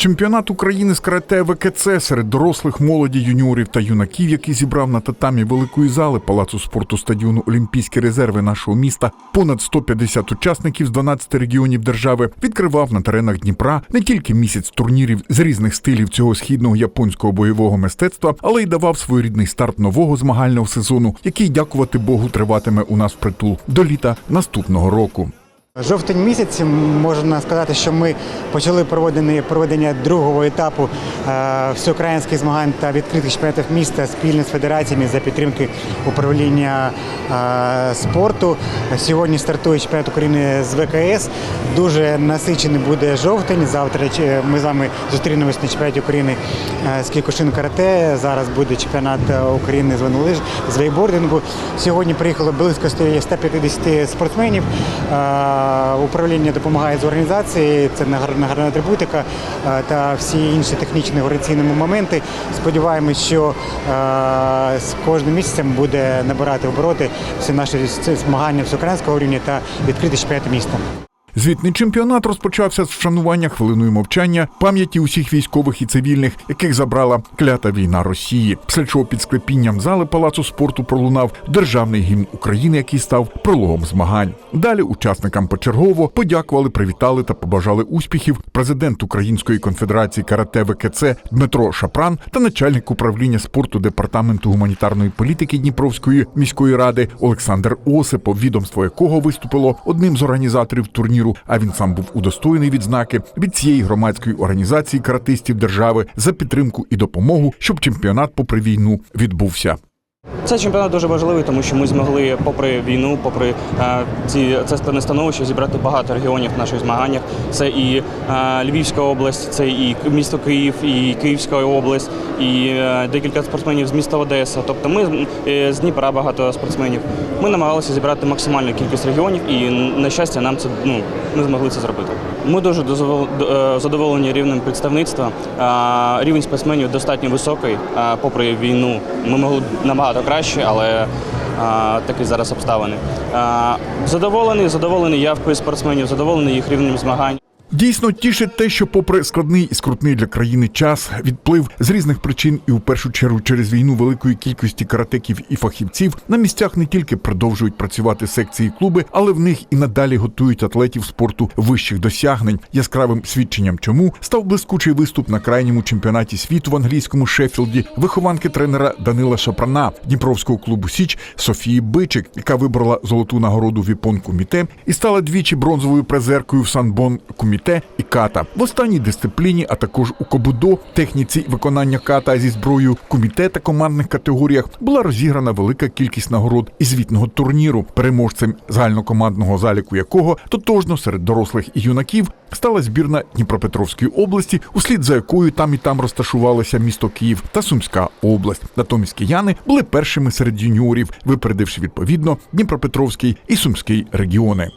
Чемпіонат України з карате ВКЦ серед дорослих, молоді, юніорів та юнаків, який зібрав на татамі великої зали палацу спорту стадіону Олімпійські резерви нашого міста понад 150 учасників з 12 регіонів держави, відкривав на теренах Дніпра не тільки місяць турнірів з різних стилів цього східного японського бойового мистецтва, але й давав своєрідний старт нового змагального сезону, який, дякувати Богу, триватиме у нас впритул до літа наступного року. Жовтень місяць можна сказати, що ми почали проведення, проведення другого етапу е, всеукраїнських змагань та відкритих чемпіонатів міста спільно з федераціями за підтримки управління е, спорту. Сьогодні стартує чемпіонат України з ВКС. Дуже насичений буде жовтень. Завтра е, ми з вами зустрінемось на чемпіонаті України з кікушин карате. Зараз буде чемпіонат України з ванолиж, з вейбордингу. Сьогодні приїхало близько 150 спортсменів. Управління допомагає з організації, це нагар- нагорна атрибутика е, та всі інші технічні організаційні моменти. Сподіваємось, що е, з кожним місяцем буде набирати обороти всі наші ці змагання всеукраїнського рівня та відкрити чемпіонати міста. Звітний чемпіонат розпочався з вшанування хвилиною мовчання пам'яті усіх військових і цивільних, яких забрала клята війна Росії. Після чого під склепінням зали палацу спорту пролунав державний гімн України, який став прологом змагань. Далі учасникам почергово подякували, привітали та побажали успіхів президент Української конфедерації карате ВКЦ Дмитро Шапран та начальник управління спорту департаменту гуманітарної політики Дніпровської міської ради Олександр Осипов, відомство якого виступило одним з організаторів турніру. А він сам був удостоєний відзнаки від цієї громадської організації каратистів держави за підтримку і допомогу, щоб чемпіонат попри війну відбувся. Цей чемпіонат дуже важливий, тому що ми змогли, попри війну, попри е, ці це складне становище, зібрати багато регіонів в наших змаганнях. Це і е, Львівська область, це і місто Київ, і Київська область, і е, декілька спортсменів з міста Одеса. Тобто ми з Дніпра багато спортсменів. Ми намагалися зібрати максимальну кількість регіонів, і на щастя, нам це ну ми змогли це зробити. Ми дуже е, задоволені рівнем представництва. Рівень спортсменів достатньо високий, попри війну. Ми могли б набагато краще, але такі зараз обставини. Задоволений, задоволений явкою спортсменів, задоволений їх рівнем змагань. Дійсно тішить те, що, попри складний і скрутний для країни час, відплив з різних причин і у першу чергу через війну великої кількості каратеків і фахівців на місцях не тільки продовжують працювати секції клуби, але в них і надалі готують атлетів спорту вищих досягнень. Яскравим свідченням чому став блискучий виступ на крайньому чемпіонаті світу в англійському Шеффілді вихованки тренера Данила Шапрана Дніпровського клубу Січ Софії Бичик, яка вибрала золоту нагороду в іпон куміте і стала двічі бронзовою призеркою в санбон куміте і ката в останній дисципліні, а також у кобудо техніці виконання ката зі зброєю куміте та командних категоріях була розіграна велика кількість нагород із звітного турніру, переможцем загальнокомандного заліку якого тотожно серед дорослих і юнаків стала збірна Дніпропетровської області, услід за якою там і там розташувалися місто Київ та Сумська область. Натомість кияни були першими серед юніорів, випередивши відповідно Дніпропетровський і Сумський регіони.